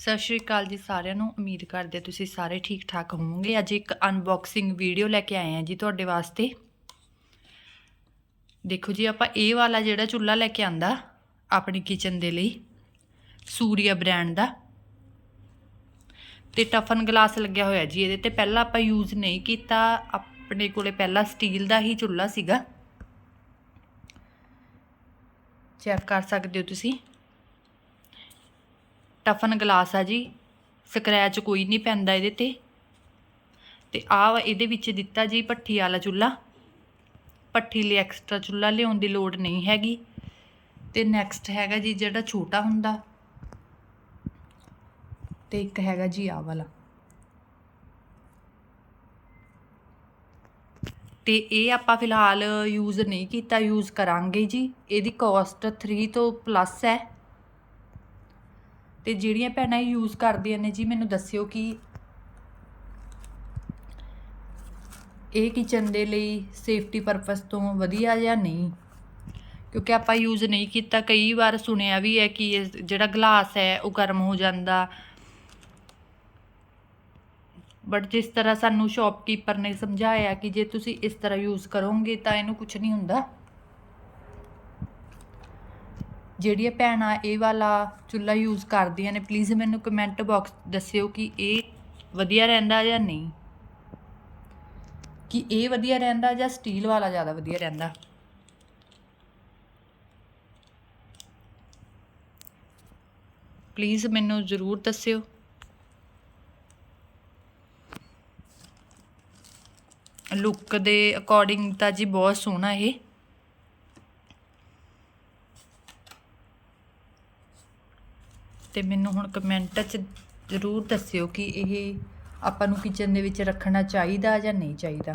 ਸਤਿ ਸ਼੍ਰੀ ਅਕਾਲ ਜੀ ਸਾਰਿਆਂ ਨੂੰ। ਉਮੀਦ ਕਰਦੇ ਤੁਸੀਂ ਸਾਰੇ ਠੀਕ ਠਾਕ ਹੋਵੋਗੇ। ਅੱਜ ਇੱਕ ਅਨਬਾਕਸਿੰਗ ਵੀਡੀਓ ਲੈ ਕੇ ਆਏ ਹਾਂ ਜੀ ਤੁਹਾਡੇ ਵਾਸਤੇ। ਦੇਖੋ ਜੀ, ਆਪਾਂ ਇਹ ਵਾਲਾ ਜਿਹੜਾ ਚੁੱਲ੍ਹਾ ਲੈ ਕੇ ਆਂਦਾ, ਆਪਣੀ ਕਿਚਨ ਦੇ ਲਈ, ਸੂਰੀਆ ਬ੍ਰਾਂਡ ਦਾ। ਤੇ ਟਫਨ ਗਲਾਸ ਲੱਗਿਆ ਹੋਇਆ ਜੀ ਇਹਦੇ ਤੇ। ਪਹਿਲਾਂ ਆਪਾਂ ਯੂਜ਼ ਨਹੀਂ ਕੀਤਾ। ਆਪਣੇ ਕੋਲੇ ਪਹਿਲਾਂ ਸਟੀਲ ਦਾ ਹੀ ਚੁੱਲ੍ਹਾ ਸੀਗਾ। ਚੈੱਕ ਕਰ ਸਕਦੇ ਹੋ ਤੁਸੀਂ। ਟਫਨ ਗਲਾਸ ਆ ਜੀ। ਸਕ੍ਰੈਚ ਕੋਈ ਨਹੀਂ ਪੈਂਦਾ ਇਹਦੇ ਤੇ। ਤੇ ਆ ਇਹਦੇ ਵਿੱਚ ਦਿੱਤਾ ਜੀ ਭੱਠੀ ਵਾਲਾ ਚੁੱਲ੍ਹਾ ਭੱਠੀ ਲਈ ਐਕਸਟਰਾ ਚੁੱਲ੍ਹਾ ਲਿਆਉਣ ਦੀ ਲੋੜ ਨਹੀਂ ਹੈਗੀ। ਤੇ ਨੈਕਸਟ ਹੈਗਾ ਜੀ ਜਿਹੜਾ ਛੋਟਾ ਹੁੰਦਾ। ਤੇ ਇੱਕ ਹੈਗਾ ਜੀ ਆ ਵਾਲਾ। ਤੇ ਇਹ ਆਪਾਂ ਫਿਲਹਾਲ ਯੂਜ਼ ਨਹੀਂ ਕੀਤਾ ਯੂਜ਼ ਕਰਾਂਗੇ ਜੀ। ਇਹਦੀ ਕਾਸਟ 3 ਤੋਂ ਪਲੱਸ ਹੈ। ਤੇ ਜਿਹੜੀਆਂ ਭੈਣਾਂ ਇਹ ਯੂਜ਼ ਕਰਦੀਆਂ ਨੇ ਜੀ, ਮੈਨੂੰ ਦੱਸਿਓ ਕਿ ਇਹ ਕਿਚਨ ਦੇ ਲਈ ਸੇਫਟੀ ਪਰਪਸ ਤੋਂ ਵਧੀਆ ਜਾਂ ਨਹੀਂ? ਕਿਉਂਕਿ ਆਪਾਂ ਯੂਜ਼ ਨਹੀਂ ਕੀਤਾ, ਕਈ ਵਾਰ ਸੁਣਿਆ ਵੀ ਹੈ ਕਿ ਇਹ ਜਿਹੜਾ ਗਲਾਸ ਹੈ, ਉਹ ਗਰਮ ਹੋ ਜਾਂਦਾ। ਬਟ ਜਿਸ ਤਰ੍ਹਾਂ ਸਾਨੂੰ ਸ਼ਾਪਕੀਪਰ ਨੇ ਸਮਝਾਇਆ ਕਿ ਜੇ ਤੁਸੀਂ ਇਸ ਤਰ੍ਹਾਂ ਯੂਜ਼ ਕਰੋਗੇ ਤਾਂ ਇਹਨੂੰ ਕੁਝ ਨਹੀਂ ਹੁੰਦਾ। ਜਿਹੜੀਆਂ ਭੈਣਾਂ ਇਹ ਵਾਲਾ ਚੁੱਲ੍ਹਾ ਯੂਜ਼ ਕਰਦੀਆਂ ਨੇ ਪਲੀਜ਼ ਮੈਨੂੰ ਕਮੈਂਟ ਬਾਕਸ ਦੱਸਿਓ ਕਿ ਇਹ ਵਧੀਆ ਰਹਿੰਦਾ ਜਾਂ ਨਹੀਂ। ਕਿ ਇਹ ਵਧੀਆ ਰਹਿੰਦਾ ਜਾਂ ਸਟੀਲ ਵਾਲਾ ਜ਼ਿਆਦਾ ਵਧੀਆ ਰਹਿੰਦਾ? ਪਲੀਜ਼ ਮੈਨੂੰ ਜ਼ਰੂਰ ਦੱਸਿਓ। ਲੁੱਕ ਦੇ ਅਕੋਰਡਿੰਗ ਤਾਂ ਜੀ ਬਹੁਤ ਸੋਹਣਾ ਇਹ। ਤੇ ਮੈਨੂੰ ਹੁਣ ਕਮੈਂਟ 'ਚ ਜ਼ਰੂਰ ਦੱਸਿਓ ਕਿ ਇਹ ਆਪਾਂ ਨੂੰ ਕਿਚਨ ਦੇ ਵਿੱਚ ਰੱਖਣਾ ਚਾਹੀਦਾ ਜਾਂ ਨਹੀਂ ਚਾਹੀਦਾ।